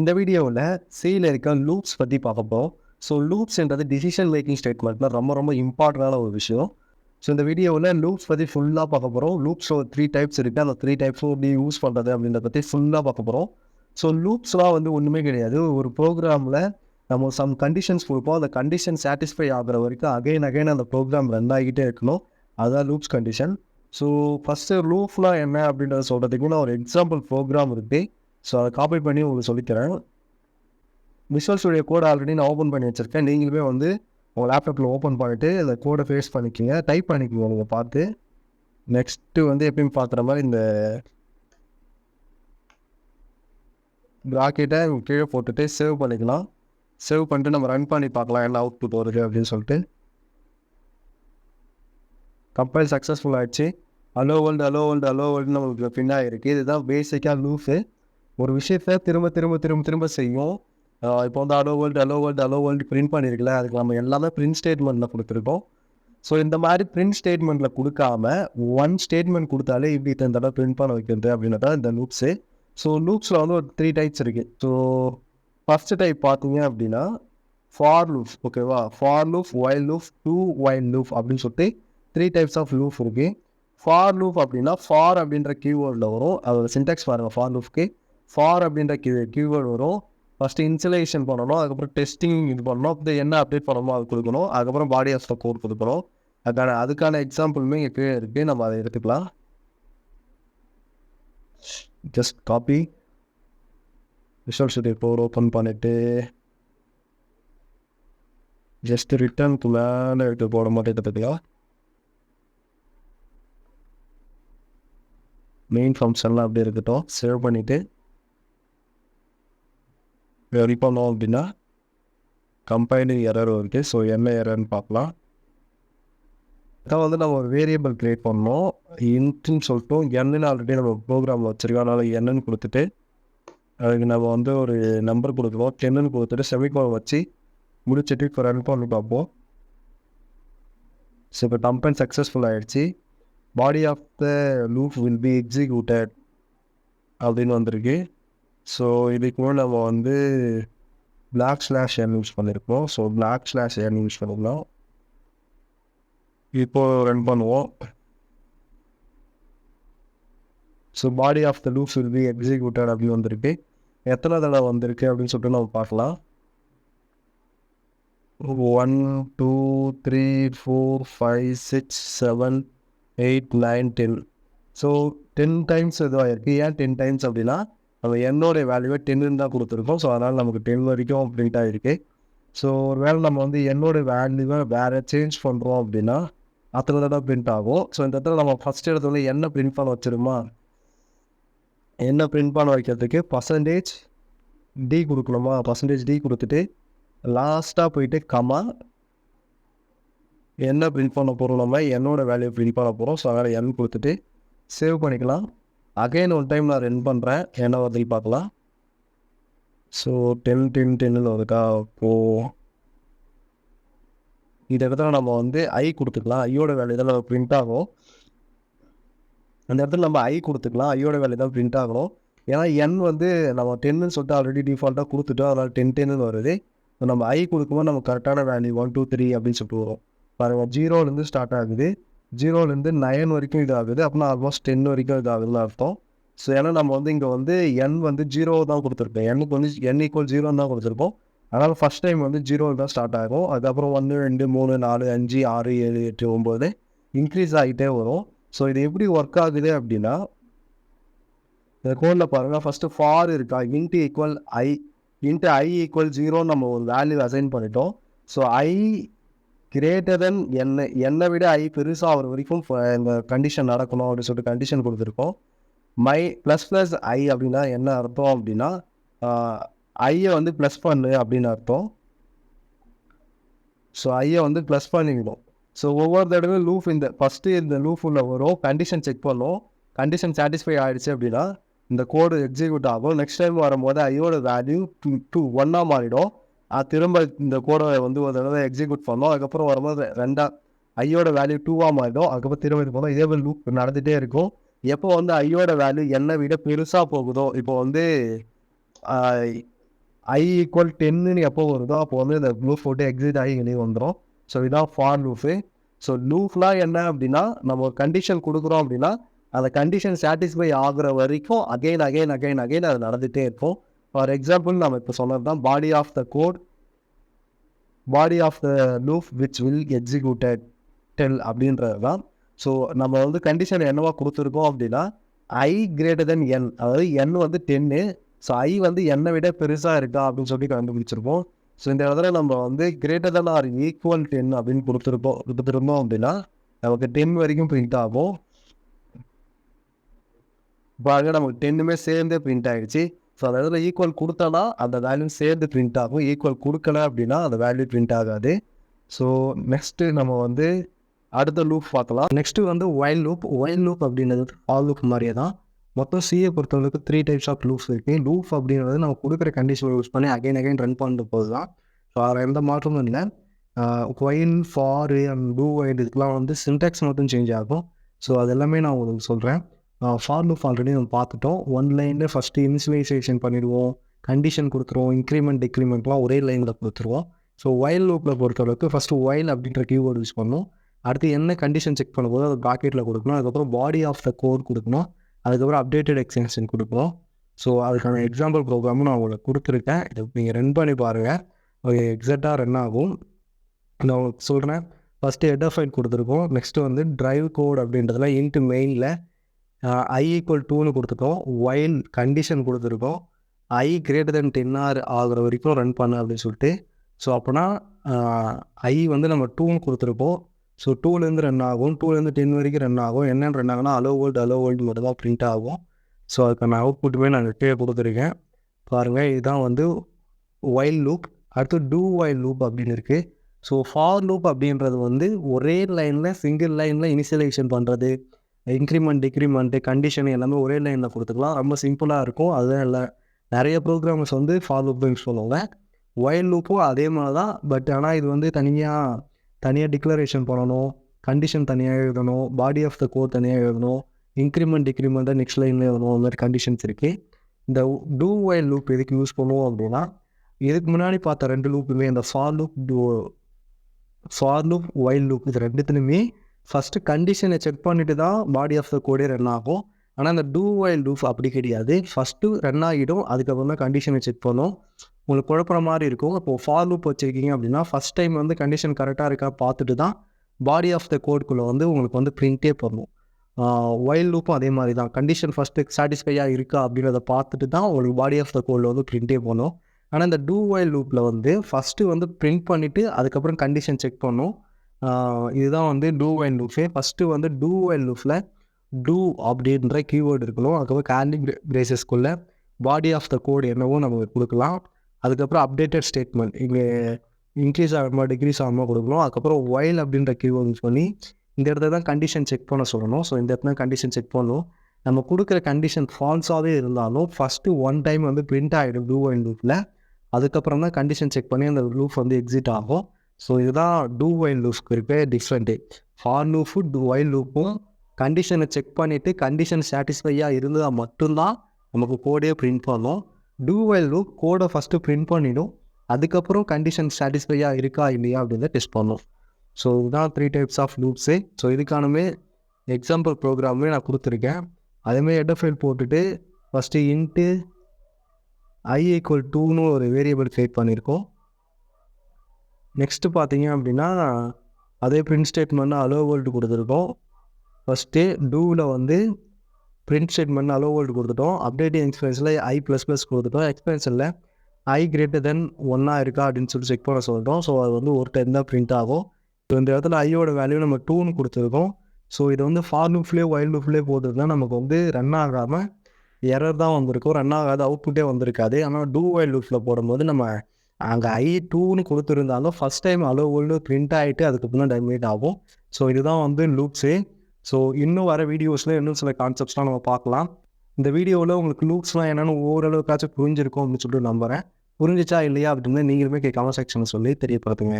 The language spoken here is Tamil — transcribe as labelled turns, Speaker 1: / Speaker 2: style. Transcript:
Speaker 1: இந்த வீடியோவில் சியில் இருக்க லூப்ஸ் பற்றி பார்க்க போகிறோம் ஸோ லூப்ஸ்ன்றது டிசிஷன் மேக்கிங் ஸ்டேட்மெண்ட்டில் ரொம்ப ரொம்ப இம்பார்ட்டண்டான ஒரு விஷயம். ஸோ இந்த வீடியோவில் லூப்ஸ் பற்றி ஃபுல்லாக பார்க்க போகிறோம் லூப்ஸ் ஒரு த்ரீ டைப்ஸ் இருக்குது அந்த த்ரீ டைப்ஸும் எப்படி யூஸ் பண்ணுறது அப்படின்றத பற்றி ஃபுல்லாக பார்க்க போகிறோம் ஸோ லூப்ஸ்லாம் வந்து ஒன்றுமே கிடையாது. ஒரு ப்ரோக்ராமில் நம்ம சம் கண்டிஷன்ஸ் கொடுப்போம். அந்த கண்டிஷன் சாட்டிஸ்ஃபை ஆகிற வரைக்கும் அகைன் அகைன் அந்த ப்ரோக்ராம் ரன் ஆகிட்டே இருக்கணும். அதுதான் லூப்ஸ் கண்டிஷன் ஸோ ஃபஸ்ட்டு லூப்லாம் என்ன அப்படின்றத சொல்கிறதுக்கு நான் ஒரு எக்ஸாம்பிள் ப்ரோக்ராம் இருக்குது ஸோ அதை காப்பி பண்ணி உங்களுக்கு சொல்லித்தரேன். விஷுவல் ஸ்டுடியோ கோட் ஆல்ரெடி நான் ஓப்பன் பண்ணி வச்சுருக்கேன். நீங்களுமே வந்து உங்கள் லேப்டாப்பில் ஓப்பன் பண்ணிவிட்டு அந்த கோடை ஃபேஸ் பண்ணிக்கோங்க. டைப் பண்ணிக்கோங்க நீங்கள் பார்த்து. நெக்ஸ்ட்டு வந்து எப்பயும் பார்க்குற மாதிரி இந்த ப்ராக்கெட்டை கீழே போட்டுட்டு சேவ் பண்ணிக்கலாம். சேவ் பண்ணிட்டு நம்ம ரன் பண்ணி பார்க்கலாம் என்ன அவுட்புட் வருது அப்படின்னு சொல்லிட்டு. கம்பைல் சக்ஸஸ்ஃபுல் ஆகிடுச்சு hello world hello world hello world நம்மளுக்கு பின்னாடி இருக்குது இதுதான் பேசிக்காக லூஃபு ஒரு விஷயத்தை திரும்ப திரும்ப திரும்ப திரும்ப செய்யும் இப்போ வந்து hello world hello world hello world print பண்ணியிருக்கல அதுக்கு நம்ம எல்லாமே பிரிண்ட் ஸ்டேட்மெண்ட்டில் கொடுத்துருக்கோம். ஸோ இந்த மாதிரி பிரிண்ட் ஸ்டேட்மெண்ட்டில் கொடுக்காம ஒன் ஸ்டேட்மெண்ட் கொடுத்தாலே இப்படி இத்தனை தடவை பிரிண்ட் பண்ண வைக்கிறது அப்படின்றத இந்த லூப்ஸு ஸோ லூப்ஸில் வந்து ஒரு த்ரீ டைப்ஸ் இருக்குது ஸோ ஃபஸ்ட்டு டைப் பார்த்தீங்க அப்படின்னா ஃபார் லூப் ஓகேவா for loop while loop do while loop அப்படின்னு சொல்லிட்டு த்ரீ டைப்ஸ் ஆஃப் லூஃப் இருக்குது ஃபார் லூஃப் அப்படின்னா ஃபார் அப்படின்ற கீவேர்டில் வரும். அதோட சின்டாக்ஸ் பாருங்கள் ஃபார் லூஃப்க்கு ஃபார் அப்படின்ற கீ கீவேர்டு வரும். ஃபஸ்ட்டு இன்சுலேஷன் பண்ணணும் அதுக்கப்புறம் டெஸ்டிங் இது பண்ணணும் அப்படி என்ன அப்டேட் பண்ணணுமோ அது கொடுக்கணும் அதுக்கப்புறம் பாடி ஆஃப் கோட் கொடுக்கணும். அதுக்கான அதுக்கான எக்ஸாம்பிளுமே இங்கே கீழே இருக்குது நம்ம அதை எடுத்துக்கலாம். ஜஸ்ட் காப்பி விஷுவல் ஸ்டுடியோ போர் ஓப்பன் பண்ணிவிட்டு ஜஸ்ட் ரிட்டர்னுக்கு மேலே எடுத்து போட மாட்டேன் பார்த்தியா மெயின் ஃபங்க்ஷன்லாம் அப்படியே இருக்கட்டும் சேவ் பண்ணிவிட்டு வெரி பண்ணோம் அப்படின்னா கம்பைனிங் எரர் வருது ஸோ என்ன எரர்னு பார்க்கலாம். அதான் வந்து நம்ம ஒரு வேரியபிள் க்ரியேட் பண்ணோம். இன்ட்டுன்னு சொல்லிட்டோம். என்னன்னு ஆல்ரெடி நம்ம ப்ரோக்ராம் வச்சுருக்கோம். அதனால் என்னன்னு கொடுத்துட்டு அதுக்கு நம்ம வந்து ஒரு நம்பர் கொடுக்குறோம் டென்னுன்னு கொடுத்துட்டு செமிகோன் வச்சு முடிச்சுட்டு இப்போ ரன் பண்ணி பார்ப்போம். ஸோ இப்போ கம்பைன் சக்ஸஸ்ஃபுல் ஆகிடுச்சு body of the loop will be executed அப்படின்னு வந்திருக்கு. ஸோ இதுக்கு நம்ம வந்து பிளாக் ஸ்லாஷ் என் யூஸ் பண்ணியிருக்கோம் so black slash N use பண்ணிக்கலாம் இப்போது ரன் பண்ணுவோம். So body of the loops will be executed அப்படின்னு வந்திருக்கு. எத்தனை தடவை வந்திருக்கு அப்படின்னு சொல்லிட்டு நம்ம பார்க்கலாம். One two three four five six seven eight nine ten so ten times இதுவாக இருக்குது ஏன் டென் டைம்ஸ் அப்படின்னா நம்ம என்னோடைய வேல்யூவே டென்னு தான் கொடுத்துருக்கோம். ஸோ அதனால் நமக்கு டென் வரைக்கும் பிரிண்ட் ஆகிருக்கு ஸோ ஒரு வேளை நம்ம வந்து என்னோட வேல்யூவை வேறு சேஞ்ச் பண்ணுறோம் அப்படின்னா அத்தனை தடவை பிரிண்ட் ஆகும். ஸோ இந்த இடத்துல நம்ம ஃபஸ்ட் இடத்துல என்ன பிரிண்ட் பண்ண வச்சிருமா? என்ன பிரிண்ட் பண்ண வைக்கிறதுக்கு பர்சன்டேஜ் டி கொடுக்கணுமா? பர்சன்டேஜ் டி கொடுத்துட்டு லாஸ்ட்டாக போயிட்டு கமா என்ன பிரிண்ட் பண்ண போகிறோம் நம்ம? என்னோடய வேல்யூ பிரிண்ட் பண்ண போகிறோம் ஸோ அதனால் என் கொடுத்துட்டு சேவ் பண்ணிக்கலாம். அகைன் ஒரு டைம் நான் ரன் பண்ணுறேன் என்ன வருது பார்க்கலாம்? ஸோ டென் டென் டென்னு வருதுக்கா ஓ. இந்த இடத்துல நம்ம வந்து ஐ கொடுத்துக்கலாம். ஐயோட வேலை தான் நம்ம பிரிண்ட் ஆகும். அந்த இடத்துல நம்ம ஐ கொடுத்துக்கலாம். ஐயோட வேலை தான் பிரிண்ட் ஆகணும் ஏன்னா என் வந்து நம்ம டென்னு சொல்லிட்டு ஆல்ரெடி டிஃபால்ட்டாக கொடுத்துட்டோம். அதனால் டென் டென்னு வருது. நம்ம ஐ கொடுக்கும்போது நம்ம கரெக்டான வேல்யூ ஒன் டூ த்ரீ அப்படின்னு சொல்லிட்டு வரும். பாருங்கள் ஜீரோலேருந்து ஸ்டார்ட் ஆகுது. ஜீரோலேருந்து நயன் வரைக்கும் இது ஆகுது அப்படின்னா ஆல்மோஸ்ட் டென் வரைக்கும் இது ஆகுதுன்னு அர்த்தம். ஸோ ஏன்னா நம்ம வந்து இங்கே வந்து என் வந்து ஜீரோ தான் கொடுத்துருக்கோம். எண்ணுக்கு வந்து என் ஈக்குவல் ஜீரோன்னு தான் கொடுத்துருக்கோம். அதனால் ஃபஸ்ட் டைம் வந்து ஜீரோ தான் ஸ்டார்ட் ஆகும். அதுக்கப்புறம் ஒன்று ரெண்டு மூணு நாலு அஞ்சு ஆறு ஏழு எட்டு ஒம்பது இன்க்ரீஸ் ஆகிட்டே வரும். ஸோ இது எப்படி ஒர்க் ஆகுது அப்படின்னா இந்த கோடில் பாருங்கள் ஃபஸ்ட்டு ஃபார் இருக்கா? Int equal I int I equal ஜீரோன்னு நம்ம ஒரு வேல்யூ அசைன் பண்ணிட்டோம். ஸோ ஐ கிரேட்டர் தென் என்னை என்னை விட ஐ பெருசாக அவர் வரைக்கும் இந்த கண்டிஷன் நடக்கணும் அப்படின்னு சொல்லிட்டு கண்டிஷன் கொடுத்துருக்கோம். மை ப்ளஸ் ப்ளஸ் ஐ அப்படின்னா என்ன அர்த்தம் அப்படின்னா ஐயை வந்து ப்ளஸ் பண்ணு அப்படின்னு அர்த்தம். ஸோ ஐயை வந்து ப்ளஸ் பண்ணிக்கணும். ஸோ ஒவ்வொரு தடவை லூஃப் இந்த ஃபஸ்ட்டு இந்த லூஃப் உள்ள வரும் கண்டிஷன் செக் பண்ணும். கண்டிஷன் சாட்டிஸ்ஃபை ஆகிடுச்சு அப்படின்னா இந்த கோடு எக்ஸிக்யூட் ஆகும். நெக்ஸ்ட் டைம் வரும்போது ஐயோட வேல்யூ டூ டூ ஒன்னாக மாறிடும். திரும்ப இந்த கோடை வந்து ஒரு தடவை எக்ஸிக்யூட் பண்ணோம். அதுக்கப்புறம் வரும்போது ரெண்டா ஐயோட வேல்யூ டூவாக மாறிடும். அதுக்கப்புறம் திரும்ப இது போதும் இதே மாதிரி லூப் நடந்துகிட்டே இருக்கும். எப்போ வந்து ஐயோட வேல்யூ என்னை விட பெருசாக போகுதோ இப்போ வந்து ஐ ஈக்குவல் டென்னு எப்போ வருதோ அப்போ வந்து இந்த லூப் போட்டு எக்ஸிட் ஆகி வெளியே வந்துடும் ஸோ இதான் ஃபார் லூஃபு ஸோ லூஃப்லாம் என்ன அப்படின்னா நம்ம ஒரு கண்டிஷன் கொடுக்குறோம் அப்படின்னா அந்த கண்டிஷன் சாட்டிஸ்ஃபை ஆகுற வரைக்கும் அகைன் அகைன் அகைன் அகைன் அது நடந்துகிட்டே இருக்கும். ஃபார் எக்ஸாம்பிள் நம்ம இப்போ சொன்னது தான் body of the code body of the loop which will executed tell அப்படின்றது தான் ஸோ நம்ம வந்து கண்டிஷன் என்னவா கொடுத்துருக்கோம் அப்படின்னா ஐ கிரேட்டர் தென் என் அதாவது என் வந்து டென்னு ஸோ ஐ வந்து என்னை விட பெருசாக இருக்கா அப்படின்னு சொல்லி கண்டுபிடிச்சிருப்போம். ஸோ இந்த இடத்துல நம்ம வந்து greater than or equal ten அப்படின்னு கொடுத்துருப்போம் கொடுத்துருந்தோம் அப்படின்னா நமக்கு டென் வரைக்கும் பிரிண்ட் ஆகும். பாருங்க நமக்கு டென்னுமே சேர்ந்தே பிரிண்ட் ஆகிடுச்சு ஸோ அந்த இடத்துல ஈக்குவல் கொடுத்தனா அந்த வேல்யூ சேர்ந்து பிரிண்ட் ஆகும். ஈக்குவல் கொடுக்கல அப்படின்னா அந்த வேல்யூ பிரிண்ட் ஆகாது. ஸோ நெக்ஸ்ட்டு நம்ம வந்து அடுத்த லூப் பார்க்கலாம். நெக்ஸ்ட்டு வந்து ஒயில் லூப் ஒயில் லூப் அப்படின்றது ஆல் லூப் மாதிரியே தான். மொத்தம் சிஏ பொறுத்தவரைக்கும் த்ரீ டைப்ஸ் ஆஃப் லூப்ஸ் இருக்குது லூப் அப்படின்றது நம்ம கொடுக்குற கண்டிஷன் யூஸ் பண்ணி அகைன் அகைன் ரன் பண்ணுற போது தான். ஸோ அதில் எந்த மாற்றமும் இல்லை. While for and do while இதுக்கெலாம் வந்து சின்டாக்ஸ் மட்டும் சேஞ்ச் ஆகும். ஸோ அது எல்லாமே நான் உங்களுக்கு சொல்கிறேன் ஃபார் லூப் ஆல்ரெடி நம்ம பார்த்துட்டோம். ஒன் லைனில் ஃபஸ்ட்டு இனிஷியலைசேஷன் பண்ணிடுவோம். கண்டிஷன் கொடுத்துருவோம். இன்க்ரிமெண்ட் டிக்ரிமெண்ட்லாம் ஒரே லைனில் கொடுத்துருவோம். ஸோ ஒயில் லூப்பில் பொறுத்தளவுக்கு ஃபஸ்ட்டு ஒயில் அப்படின்ற கீவேர்டு யூஸ் பண்ணணும். அடுத்து என்ன கண்டிஷன் செக் பண்ணும்போது அது ப்ராக்கெட்டில் கொடுக்கணும். அதுக்கப்புறம் பாடி ஆஃப் த கோட் கொடுக்கணும். அதுக்கப்புறம் அப்டேட்டட் எக்ஸ்டென்ஷன் கொடுக்கணும். ஸோ அதுக்கான எக்ஸாம்பிள் ப்ரோக்ராமும் நான் உங்களுக்கு கொடுத்துருக்கேன். இதை நீங்கள் ரன் பண்ணி பாருங்கள் ஓகே எக்ஸாக்டாக ரன் ஆகும். நான் உங்களுக்கு சொல்கிறேன் ஃபஸ்ட்டு ஹெட் ஃபைல் கொடுத்துருக்கோம். நெக்ஸ்ட்டு வந்து ட்ரைவ் கோட் அப்படின்றதுல இன்ட்டு மெயினில் ஐ ஈக்குவல் டூன்னு கொடுத்துருக்கோம் ஒயின் கண்டிஷன் கொடுத்துருக்கோம். I greater than ten R ஆகிற வரைக்கும் ரன் பண்ணு அப்படின்னு சொல்லிட்டு. ஸோ அப்போனா ஐ வந்து நம்ம டூன்னு கொடுத்துருப்போம். ஸோ டூலேருந்து ரன் ஆகும். டூலேருந்து டென் வரைக்கும் ரன் ஆகும். என்னென்னு ரன் ஆகுனா அலோ வேர்ல்டு அலோ வேர்ல்டு மட்டும் தான் ப்ரிண்ட் ஆகும். ஸோ அதுக்கான அவுட்புட்டுமே நான் கீழே கொடுத்துருக்கேன். பாருங்கள் இதுதான் வந்து ஒயில் லூப் அடுத்து டூ ஒயில் லூப் அப்படின்னு இருக்குது ஸோ ஃபார் லூப் அப்படின்றது வந்து ஒரே லைனில் சிங்கிள் லைனில் இனிஷியலைசேஷன் பண்ணுறது இன்க்ரிமெண்ட் டிக்ரிமெண்ட்டு கண்டிஷன் எல்லாமே ஒரே லைனில் கொடுத்துக்கலாம். ரொம்ப சிம்பிளாக இருக்கும். அதுதான் இல்லை. நிறைய ப்ரோக்ராம்ஸ் வந்து ஃபார் லூப் யூஸ் பண்ணுவாங்க ஒயில் லூப்பும் அதே மாதிரி தான். பட் ஆனால் இது வந்து தனியாக தனியாக டிக்ளரேஷன் பண்ணணும். கண்டிஷன் தனியாக எழுதணும். பாடி ஆஃப் த கோ தனியாக எழுதணும். இன்க்ரிமெண்ட் டிக்ரிமெண்ட்டை நெக்ஸ்ட் லைனில் எழுதணும். அந்த மாதிரி கண்டிஷன்ஸ் இருக்குது இந்த டூ ஒயில் லூப் எதுக்கு யூஸ் பண்ணுவோம் அப்படின்னா இதுக்கு முன்னாடி பார்த்த ரெண்டு லூப்புமே இந்த for loop two for loop while loop இது ரெண்டுத்துலையுமே ஃபஸ்ட்டு கண்டிஷனை செக் பண்ணிட்டு தான் பாடி ஆஃப் த கோடே ரன் ஆகும். ஆனால் அந்த டூ ஒயில் டூஃப் அப்படி கிடையாது. ஃபஸ்ட்டு ரன் ஆகிடும். அதுக்கப்புறமா கண்டிஷனை செக் பண்ணும். உங்களுக்கு குழப்புற மாதிரி இருக்கும். இப்போது ஃபார் லூப் வச்சுருக்கீங்க அப்படின்னா ஃபஸ்ட் டைம் வந்து கண்டிஷன் கரெக்டாக இருக்கா பார்த்துட்டு தான் பாடி ஆஃப் த கோட்குள்ளே வந்து உங்களுக்கு வந்து பிரிண்ட்டே பண்ணும் ஒயில் லூப்பும் அதே மாதிரி தான் கண்டிஷன் ஃபஸ்ட்டு சாட்டிஸ்ஃபையாக இருக்கா அப்படின்றத பார்த்துட்டு தான் உங்களுக்கு பாடி ஆஃப் த கோடில் வந்து பிரிண்ட்டே பண்ணும் ஆனால் இந்த டூ ஒயில் லூப்பில் வந்து ஃபஸ்ட்டு வந்து பிரிண்ட் பண்ணிவிட்டு அதுக்கப்புறம் கண்டிஷன் செக் பண்ணும். இதுதான் வந்து டூ அண்ட் லூஃபே ஃபஸ்ட்டு வந்து டூ அண்ட் லூஃபில் டூ அப்படின்ற கீவேர்டு இருக்கணும் அதுக்கப்புறம் கேண்டி பிரேசஸ்குள்ளே பாடி ஆஃப் த கோடு என்னவோ நம்ம கொடுக்கலாம். அதுக்கப்புறம் அப்டேட்டட் ஸ்டேட்மெண்ட் இங்கே இன்க்ரீஸ் ஆகாமல் டிக்ரீஸ் ஆகாமல் கொடுக்கணும் அதுக்கப்புறம் ஒயில் அப்படின்ற கீவேர்டு யூஸ் பண்ணி இந்த இடத்துல தான் கண்டிஷன் செக் பண்ண சொல்லணும். ஸோ இந்த இடத்துல கண்டிஷன் செக் பண்ணணும். நம்ம கொடுக்குற கண்டிஷன் ஃபால்ஸாகவே இருந்தாலும் ஃபஸ்ட்டு ஒன் டைம் வந்து பிரிண்ட் ஆகிடும் ப்ளூ அண்ட் லூப்பில் அதுக்கப்புறம் தான் கண்டிஷன் செக் பண்ணி அந்த லூப் வந்து எக்ஸிட் ஆகும். ஸோ இதுதான் டூ வைல் லூஃப்க்கு இருக்க different for loop do while லூப்பும் கண்டிஷனை செக் பண்ணிவிட்டு கண்டிஷன் சாட்டிஸ்ஃபையாக இருந்தால் மட்டும்தான் நமக்கு கோடே பிரிண்ட் பண்ணும். டூ வைல் லூப் கோடை ஃபஸ்ட்டு பிரிண்ட் பண்ணிடும். அதுக்கப்புறம் கண்டிஷன் சாட்டிஸ்ஃபையாக இருக்கா இல்லையா அப்படின்னு டெஸ்ட் பண்ணும். ஸோ இதுதான் three types of loops so இதுக்கானமே example ப்ரோக்ராமே நான் கொடுத்துருக்கேன். அதேமாதிரி எடஃபைல் போட்டுட்டு ஃபஸ்ட்டு இன்ட்டு ஐ ஈக்குவல் டூன்னு ஒரு வேரியபிள் க்ரியேட் பண்ணியிருக்கோம். நெக்ஸ்ட்டு பார்த்தீங்க அப்படின்னா அதே பிரிண்ட் ஸ்டேட்மெண்ட் அலோ வேர்ல்டு கொடுத்துருக்கோம். ஃபஸ்ட்டு டூவில் வந்து பிரிண்ட் ஸ்டேட்மெண்ட் அலோ வேர்ல்டு கொடுத்துட்டோம். அப்டேட்டிங் எக்ஸ்பென்ஸில் ஐ ப்ளஸ் ப்ளஸ் கொடுத்துட்டோம். எக்ஸ்பென்ஷனில் ஐ கிரேட்டர் தென் ஒன்னாக இருக்கா அப்படின்னு சொல்லி செக் பண்ண சொல்லிட்டோம். ஸோ அது வந்து ஒரு டைம் தான் பிரிண்ட் ஆகும். ஸோ இந்த இடத்துல ஐயோட வேல்யூ நம்ம டூன்னு கொடுத்துருக்கோம். ஸோ இது வந்து ஃபார் லூப்லேயே வைல்ட் லூப்லேயே போட்டுருந்தா நமக்கு வந்து ரன் ஆகாமல் எரர் தான் வந்திருக்கும். ரன் ஆகாத அவுட்புட்டே வந்திருக்காது. ஆனால் டூ வைல்ட் லூப்பில் போடும்போது நம்ம அங்கே ஐ டூன்னு கொடுத்துருந்தாலும் first time hello world print ஆகிட்டு அதுக்கப்புறம் தான் டெமினேட் ஆகும். ஸோ இதுதான் வந்து லூப்ஸே ஸோ இன்னும் வர வீடியோஸில் இன்னும் சில கான்செப்ட்ஸ்லாம் நம்ம பார்க்கலாம். இந்த வீடியோவில் உங்களுக்கு லூப்ஸ்லாம் என்னென்னு ஓரளவுக்காச்சும் புரிஞ்சிருக்கும் அப்படின்னு சொல்லிட்டு நம்புகிறேன் புரிஞ்சிச்சா இல்லையா அப்படின்னு நீங்களுமே கமெண்ட் செக்ஷனில் சொல்லி தெரியப்படுத்துங்க.